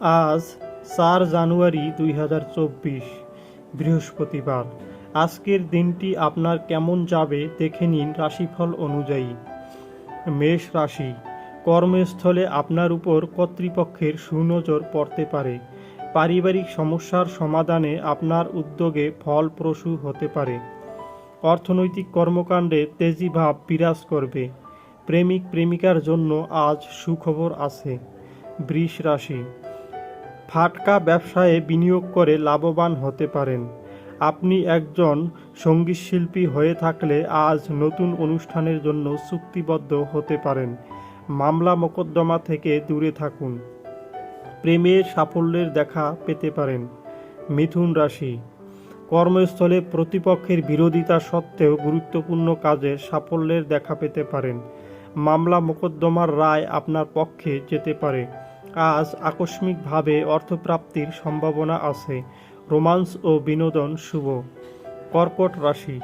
আজ চার জানুয়ারি দুই হাজার চব্বিশ, বৃহস্পতিবার। আজকের দিনটি আপনার কেমন যাবে দেখে নিন রাশিফল অনুযায়ী। মেষ রাশি, কর্মস্থলে আপনার উপর কর্তৃপক্ষের সুনজর পড়তে পারে। পারিবারিক সমস্যার সমাধানে আপনার উদ্যোগে ফলপ্রসূ হতে পারে। অর্থনৈতিক কর্মকাণ্ডে তেজি ভাব বিরাজ করবে। প্রেমিক প্রেমিকার জন্য আজ সুখবর আছে। বৃষ রাশি ফাটকা ব্যবসায়ে বিনিয়োগ করে লাভবান হতে পারেন। আপনি একজন সংগীত শিল্পী হয়ে থাকলে আজ নতুন অনুষ্ঠানের জন্য চুক্তিবদ্ধ হতে পারেন। মামলা মোকদ্দমা থেকে দূরে থাকুন। প্রেমের সাফল্যের দেখা পেতে পারেন। মিথুন রাশি। কর্মস্থলে প্রতিপক্ষের বিরোধিতা সত্ত্বেও গুরুত্বপূর্ণ কাজে সাফল্যের দেখা পেতে পারেন। মামলা মোকদ্দমার রায় আপনার পক্ষে যেতে পারে। আজ আকস্মিকভাবে অর্থপ্রাপ্তির সম্ভাবনা আছে। রোমান্স ও বিনোদন শুভ। কর্কট রাশি।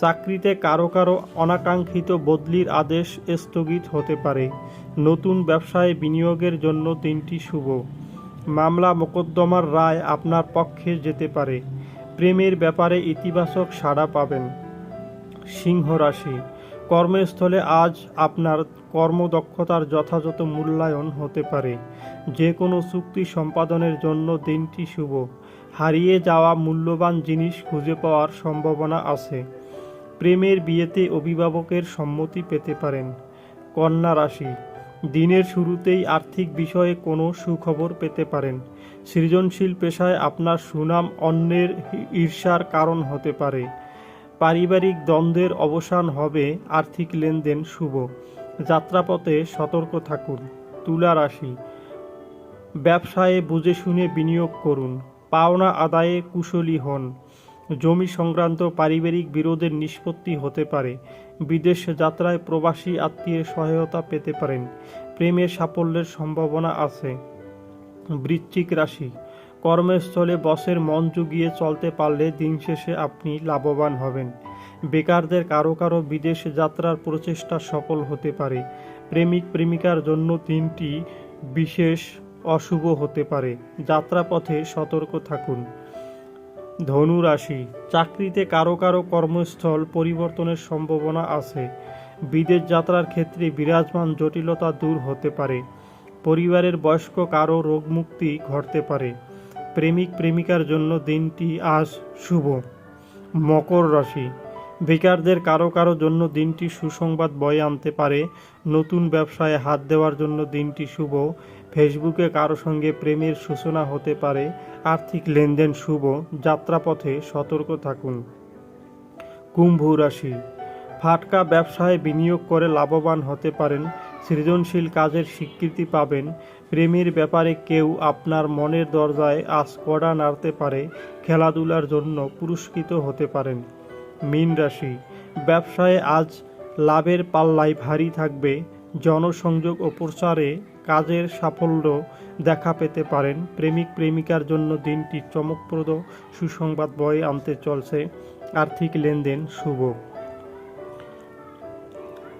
চাকরিতে কারও কারও অনাকাঙ্ক্ষিত বদলির আদেশ স্থগিত হতে পারে। নতুন ব্যবসায় বিনিয়োগের জন্য দিনটি শুভ। মামলা মোকদ্দমার রায় আপনার পক্ষে যেতে পারে। প্রেমের ব্যাপারে ইতিবাচক সাড়া পাবেন। সিংহ রাশি। কর্মস্থলে আজ আপনার কর্মদক্ষতার যথাযথ মূল্যায়ন হতে পারে। যে কোনো চুক্তি সম্পাদনের জন্য দিনটি শুভ। হারিয়ে যাওয়া মূল্যবান জিনিস খুঁজে পাওয়ার সম্ভাবনা আছে। প্রেমের বিয়েতে অভিভাবকের সম্মতি পেতে পারেন। কন্যা রাশি। দিনের শুরুতেই আর্থিক বিষয়ে কোনো সুখবর পেতে পারেন। সৃজনশীল পেশায় আপনার সুনাম অন্যের ঈর্ষার কারণ হতে পারে। পারিবারিক দ্বন্দ্বের অবসান হবে আর্থিক লেনদেন শুভ। যাত্রাপথে সতর্ক থাকুন, তুলা রাশি। ব্যবসায়ে বুঝে শুনে বিনিয়োগ করুন, পাওনা আদায়ে কুশলী হন। জমি সংক্রান্ত পারিবারিক বিরোধের নিষ্পত্তি হতে পারে। বিদেশ যাত্রায় প্রবাসী আত্মীয়ের সহায়তা পেতে পারেন। প্রেমের সাফল্যের সম্ভাবনা আছে। বৃশ্চিক রাশি। কর্মস্থলে বসের মন জুগিয়ে চলতে পারলে দিন শেষে আপনি লাভবান হবেন। বেকারদের কারও কারও বিদেশ যাত্রার প্রচেষ্টা সফল হতে পারে। প্রেমিক প্রেমিকার জন্য দিনটি বিশেষ অশুভ হতে পারে। যাত্রাপথে সতর্ক থাকুন। ধনু রাশি চাকরিতে কারও কারও কর্মস্থল পরিবর্তনের সম্ভাবনা আছে। বিদেশ যাত্রার ক্ষেত্রে বিরাজমান জটিলতা দূর হতে পারে। পরিবারের বয়স্ক কারও রোগমুক্তি ঘটতে পারে। প্রেমিক প্রেমিকার জন্য দিনটি আজ শুভ। মকর রাশি। বেকারদের কারও কারও জন্য দিনটি সুসংবাদ বয়ে আনতে পারে। নতুন ব্যবসায় হাত দেওয়ার জন্য দিনটি শুভ। ফেসবুকে কারও সঙ্গে প্রেমের সূচনা হতে পারে। আর্থিক লেনদেন শুভ। যাত্রাপথে সতর্ক থাকুন। কুম্ভ রাশি। ফাটকা ব্যবসায় বিনিয়োগ করে লাভবান হতে পারেন। সৃজনশীল কাজের স্বীকৃতি পাবেন। প্রেমের ব্যাপারে কেউ আপনার মনের দরজায় আজ কড়া নাড়তে পারে, খেলাধুলার জন্য পুরস্কৃত হতে পারেন। মীন রাশি, ব্যবসায় আজ লাভের পাল্লায় ভারী থাকবে, জনসংযোগ ও প্রচারে কাজের সাফল্য দেখা পেতে পারেন। প্রেমিক প্রেমিকার জন্য দিনটি চমকপ্রদ, সুসংবাদ বয়ে আনতে চলছে। আর্থিক লেনদেন শুভ।